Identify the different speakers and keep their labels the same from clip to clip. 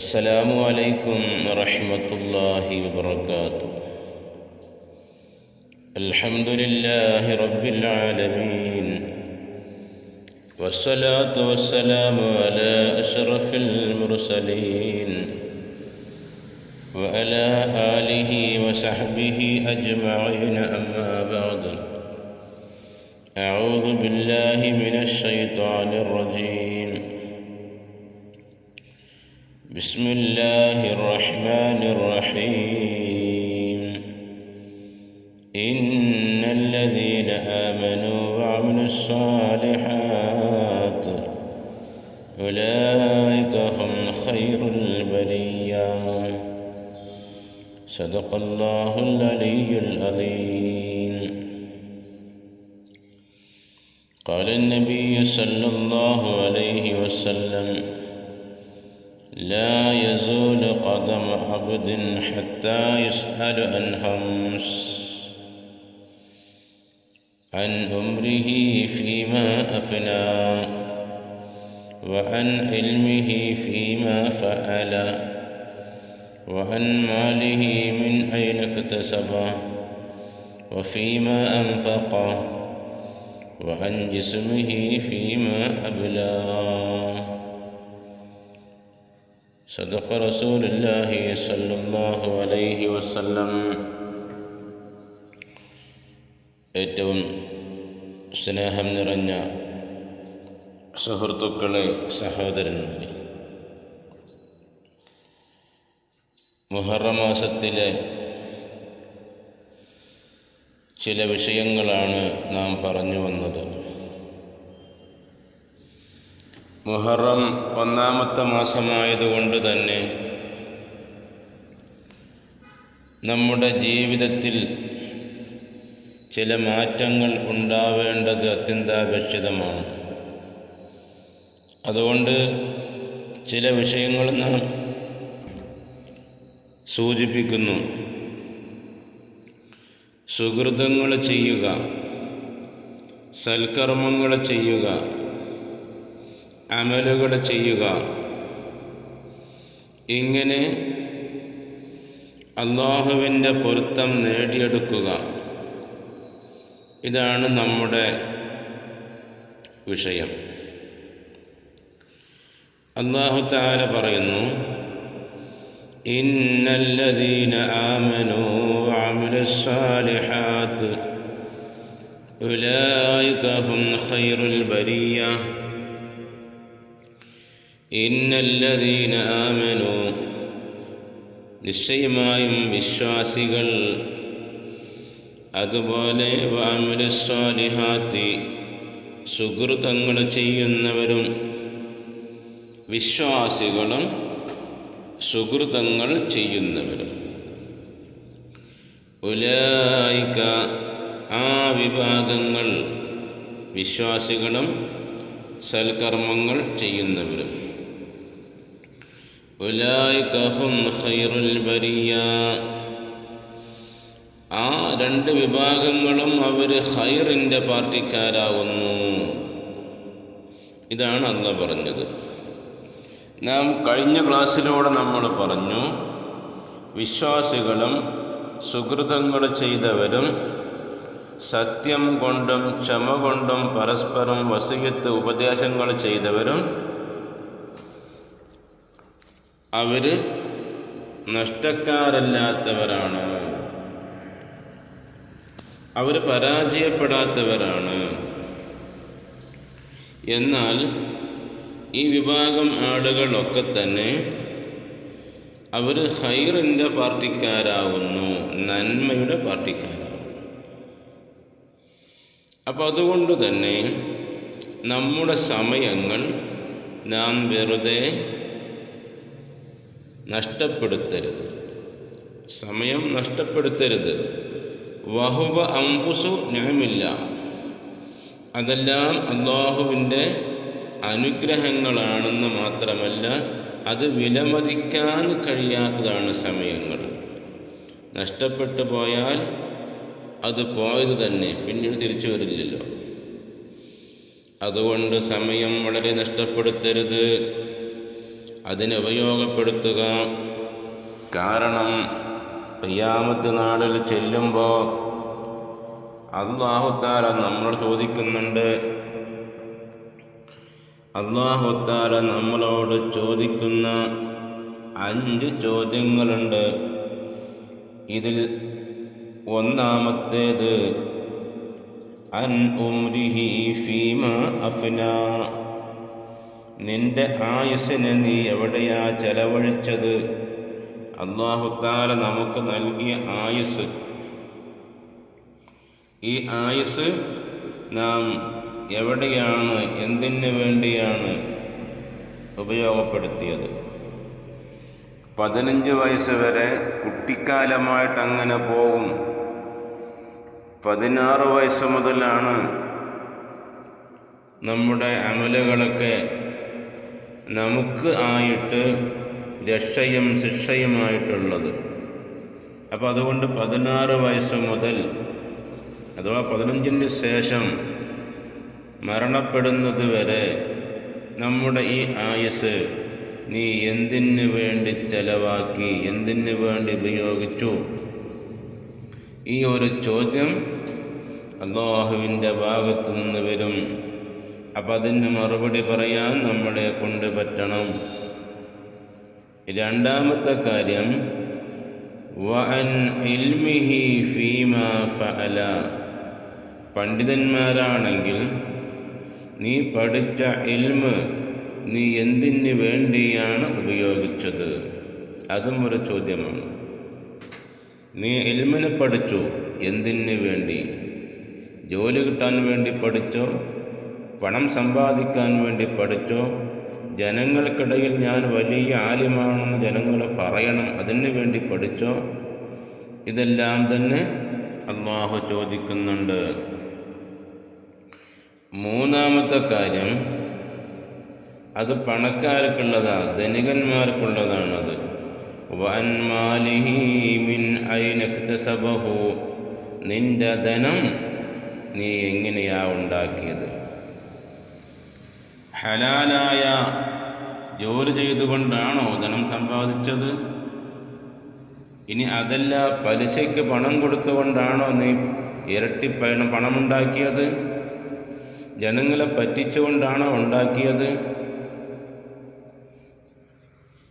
Speaker 1: السلام عليكم ورحمة الله وبركاته. الحمد لله رب العالمين. والصلاة والسلام على أشرف المرسلين وعلى آله وصحبه أجمعين. أما بعد أعوذ بالله من الشيطان الرجيم. بسم الله الرحمن الرحيم. إن الذين آمنوا وعملوا الصالحات أولئك هم خير البرية. صدق الله العلي العظيم. قال النبي صلى الله عليه وسلم لا يزول قدم عبد حتى يسأل عن خمس عن عمره فيما أفنى وعن علمه فيما فعل وعن ماله من أين اكتسبه وفيما أنفقه وعن جسمه فيما أبلاه صدق رسول الله صلى الله عليه وسلم ഏറ്റവും സ്നേഹം നിറഞ്ഞ സുഹൃത്തുക്കളെ സഹോദരന്മാരെ മുഹറം മാസത്തിലെ ചില വിഷയങ്ങളാണ് നാം പറഞ്ഞു വന്നത് മുഹറം ഒന്നാമത്തെ മാസമായതുകൊണ്ട് തന്നെ നമ്മുടെ ജീവിതത്തിൽ ചില മാറ്റങ്ങൾ ഉണ്ടാവേണ്ടത് അത്യന്താപേക്ഷിതമാണ്. അതുകൊണ്ട് ചില വിഷയങ്ങൾ നാം സൂചിപ്പിക്കുന്നു. സുഹൃതങ്ങൾ ചെയ്യുക സൽക്കർമ്മങ്ങൾ ചെയ്യുക അമലുകൾ ചെയ്യുക. ഇങ്ങനെ അള്ളാഹുവിന്റെ പൊരുത്തം നേടിയെടുക്കുക. ഇതാണ് നമ്മുടെ വിഷയം. അള്ളാഹു താല പറയുന്നു ഇന്നല്ലദീന ആമനു വഅമിലു സ്സാലിഹാത്ത് ഹും ഖൈറുൽ ബരിയ ഇന്നല്ലദീന ആമനു. നിശ്ചയമായും വിശ്വാസികൾ അതുപോലെ വാമുലസ്വാലിഹാത്തി സുഹൃതങ്ങൾ ചെയ്യുന്നവരും വിശ്വാസികളും സുഹൃതങ്ങൾ ചെയ്യുന്നവരും. ഉലായിക്ക ആ വിഭാഗങ്ങൾ വിശ്വാസികളും സൽക്കർമ്മങ്ങൾ ചെയ്യുന്നവരും. ഉലായിക്കഹും ഖൈറുൽ ബരിയ. ആ രണ്ട് വിഭാഗങ്ങളും അവർ ഹൈറിന്റെ പാർട്ടിക്കാരാകുന്നു. ഇതാണ് അല്ല പറഞ്ഞത്. നാം കഴിഞ്ഞ ക്ലാസ്സിലൂടെ നമ്മൾ പറഞ്ഞു വിശ്വാസികളും സുഹൃതങ്ങൾ ചെയ്തവരും സത്യം കൊണ്ടും ക്ഷമ കൊണ്ടും പരസ്പരം വസിയത്ത് ഉപദേശങ്ങൾ ചെയ്തവരും അവർ നഷ്ടക്കാരല്ലാത്തവരാണ്. അവർ പരാജയപ്പെടാത്തവരാണ്. എന്നാൽ ഈ വിഭാഗം ആളുകളൊക്കെ തന്നെ അവർ ഹൈറിന്റെ പാർട്ടിക്കാരാകുന്നു നന്മയുടെ പാർട്ടിക്കാരാകുന്നു അപ്പോൾ അതുകൊണ്ട് തന്നെ നമ്മുടെ സമയങ്ങൾ നാം വെറുതെ നഷ്ടപ്പെടുത്തരുത്. സമയം നഷ്ടപ്പെടുത്തരുത്. വഹുവ അംഫുസു ഞാമില്ല അതെല്ലാം അള്ളാഹുവിന്റെ അനുഗ്രഹങ്ങളാണെന്ന് മാത്രമല്ല അത് വിലമതിക്കാൻ കഴിയാത്തതാണ് സമയങ്ങൾ. നഷ്ടപ്പെട്ടു പോയാൽ അത് പോയത് തന്നെ പിന്നീട് തിരിച്ചു വരില്ലല്ലോ. അതുകൊണ്ട് സമയം വളരെ നഷ്ടപ്പെടുത്തരുത്. അതിനെ ഉപയോഗപ്പെടുത്തുക. കാരണം പ്രിയാമത്ത് നാളിൽ ചെല്ലുമ്പോൾ അള്ളാഹുത്താല നമ്മളോട് ചോദിക്കുന്നുണ്ട്. അള്ളാഹുത്താല നമ്മളോട് ചോദിക്കുന്ന അഞ്ച് ചോദ്യങ്ങളുണ്ട്. ഇതിൽ ഒന്നാമത്തേത് അൻ ഉംരിഹി ഫീമ അഫ്ന. നിന്റെ ആയുസ്സിനെ നീ എവിടെയാ ചെലവഴിച്ചത്? അള്ളാഹുത്താല നമുക്ക് നൽകിയ ആയുസ് ഈ ആയുസ് നാം എവിടെയാണ് എന്തിനു വേണ്ടിയാണ് ഉപയോഗപ്പെടുത്തിയത്? പതിനഞ്ച് വയസ്സ് വരെ കുട്ടിക്കാലമായിട്ട് അങ്ങനെ പോകും. പതിനാറ് വയസ്സ് മുതലാണ് നമ്മുടെ അമലുകളൊക്കെ നമുക്ക് ആയിട്ട് രക്ഷയും ശിക്ഷയുമായിട്ടുള്ളത്. അപ്പോൾ അതുകൊണ്ട് പതിനാറ് വയസ്സ് മുതൽ അഥവാ പതിനഞ്ചിന് ശേഷം മരണപ്പെടുന്നത് വരെ നമ്മുടെ ഈ ആയുസ് നീ എന്തിന് വേണ്ടി ചെലവാക്കി എന്തിന് വേണ്ടി ഉപയോഗിച്ചു? ഈ ഒരു ചോദ്യം അള്ളാഹുവിന്റെ ഭാഗത്തു നിന്ന് വരും. അപ്പം അതിന് മറുപടി പറയാൻ നമ്മളെ കൊണ്ട് പറ്റണം. രണ്ടാമത്തെ കാര്യം വഅൻ ഇൽമിഹി ഫീമ ഫഅല. പണ്ഡിതന്മാരാണെങ്കിൽ നീ പഠിച്ച ഇൽമ് നീ എന്തിന് വേണ്ടിയാണ് ഉപയോഗിച്ചത്? അതും ഒരു ചോദ്യമാണ്. നീ ഇൽമിനെ പഠിച്ചു എന്തിന് വേണ്ടി? ജോലി കിട്ടാൻ വേണ്ടി പഠിച്ചോ? പണം സമ്പാദിക്കാൻ വേണ്ടി പഠിച്ചോ? ജനങ്ങൾക്കിടയിൽ ഞാൻ വലിയ ആലിമാണെന്ന് ജനങ്ങൾ പറയണം. അതിന് വേണ്ടി പഠിച്ചോ? ഇതെല്ലാം തന്നെ അള്ളാഹു ചോദിക്കുന്നുണ്ട്. മൂന്നാമത്തെ കാര്യം അത് പണക്കാർക്കുള്ളതാണ് ധനികന്മാർക്കുള്ളതാണത്. നിന്റെ ധനം നീ എങ്ങനെയാ ഉണ്ടാക്കിയത്? ഹലാലായ ജോലി ചെയ്തുകൊണ്ടാണോ ധനം സമ്പാദിച്ചത്? ഇനി അതല്ല പലിശയ്ക്ക് പണം കൊടുത്തുകൊണ്ടാണോ നീ ഇരട്ടി പണം പണമുണ്ടാക്കിയത്? ജനങ്ങളെ പറ്റിച്ചുകൊണ്ടാണോ ഉണ്ടാക്കിയത്?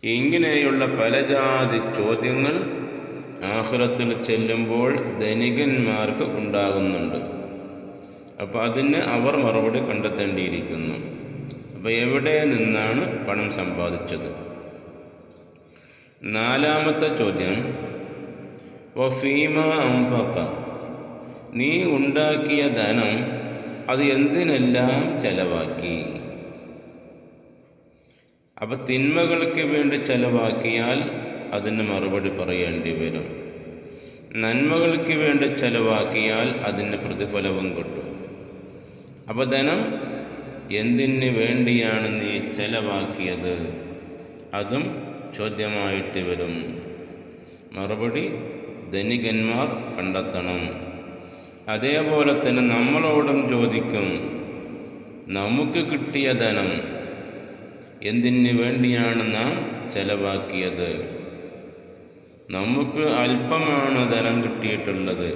Speaker 1: ഇങ്ങനെയുള്ള പലജാതി ചോദ്യങ്ങൾ ആഹ്റത്തിൽ ചെല്ലുമ്പോൾ ധനികന്മാർക്ക് ഉണ്ടാകുന്നുണ്ട്. അപ്പോൾ അതിന് അവർ മറുപടി കണ്ടെത്തേണ്ടിയിരിക്കുന്നു. അപ്പോൾ എവിടെ നിന്നാണ് പണം സമ്പാദിച്ചത്? നാലാമത്തെ ചോദ്യം. വഫീമ നീ ഉണ്ടാക്കിയ ധനം അത് എന്തിനെല്ലാം ചെലവാക്കി? അപ്പൊ തിന്മകൾക്ക് വേണ്ടി ചെലവാക്കിയാൽ അതിന് മറുപടി പറയേണ്ടി വരും. നന്മകൾക്ക് വേണ്ടി ചെലവാക്കിയാൽ അതിന് പ്രതിഫലവും കിട്ടും. അപ്പോൾ ധനം എന്തിന് വേണ്ടിയാണ് നീ ചെലവാക്കിയത്? അതും ചോദ്യമായിട്ട് വരും. മറുപടി ധനികന്മാർ കണ്ടെത്തണം. അതേപോലെ തന്നെ നമ്മളോടും ചോദിക്കും നമുക്ക് കിട്ടിയ ധനം എന്തിന് വേണ്ടിയാണ് നാം ചെലവാക്കിയത്? നമുക്ക് അല്പമാണ് ധനം കിട്ടിയിട്ടുള്ളത്.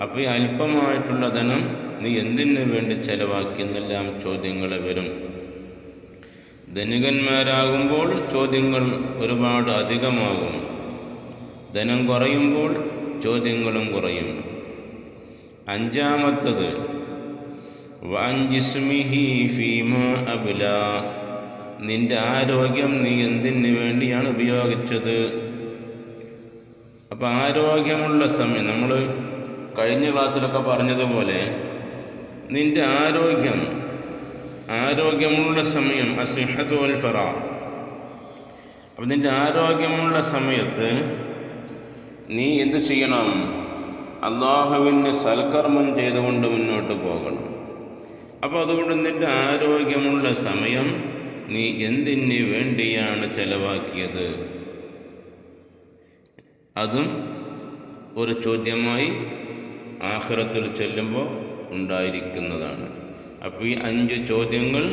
Speaker 1: അപ്പോൾ ഈ അല്പമായിട്ടുള്ള ധനം നീ എന്തിനു വേണ്ടി ചെലവാക്കി എന്നെല്ലാം ചോദ്യങ്ങൾ വരും. ധനികന്മാരാകുമ്പോൾ ചോദ്യങ്ങൾ ഒരുപാട് അധികമാകും. ധനം കുറയുമ്പോൾ ചോദ്യങ്ങളും കുറയും. അഞ്ചാമത്തത് അബുല. നിന്റെ ആരോഗ്യം നീ എന്തിനു വേണ്ടിയാണ് ഉപയോഗിച്ചത്? അപ്പം ആരോഗ്യമുള്ള സമയം നമ്മൾ കഴിഞ്ഞ ക്ലാസ്സിലൊക്കെ പറഞ്ഞതുപോലെ നിന്റെ ആരോഗ്യം ആരോഗ്യമുള്ള സമയം അസിഹത്ത് ഫറ. അപ്പം നിന്റെ ആരോഗ്യമുള്ള സമയത്ത് നീ എന്ത് ചെയ്യണം? അള്ളാഹുവിന്റെ സൽക്കർമ്മം ചെയ്തുകൊണ്ട് മുന്നോട്ട് പോകണം. അപ്പോൾ അതുകൊണ്ട് നിന്റെ ആരോഗ്യമുള്ള സമയം നീ എന്തിന് വേണ്ടിയാണ് ചെലവാക്കിയത്? അതും ഒരു ചോദ്യമായി ആഹ്റത്തിൽ ചെല്ലുമ്പോൾ ഉണ്ടായിരിക്കുന്നതാണ്. അപ്പോൾ ഈ അഞ്ച് ചോദ്യങ്ങൾ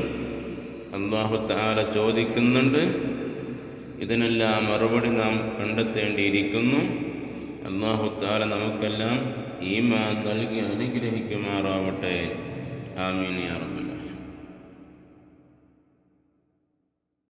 Speaker 1: അള്ളാഹു താല ചോദിക്കുന്നുണ്ട്. ഇതിനെല്ലാം മറുപടി നാം കണ്ടെത്തേണ്ടിയിരിക്കുന്നു. അള്ളാഹു താല നമുക്കെല്ലാം ഈമാൻ നൽകി അനുഗ്രഹിക്കുമാറാവട്ടെ. ആമീൻ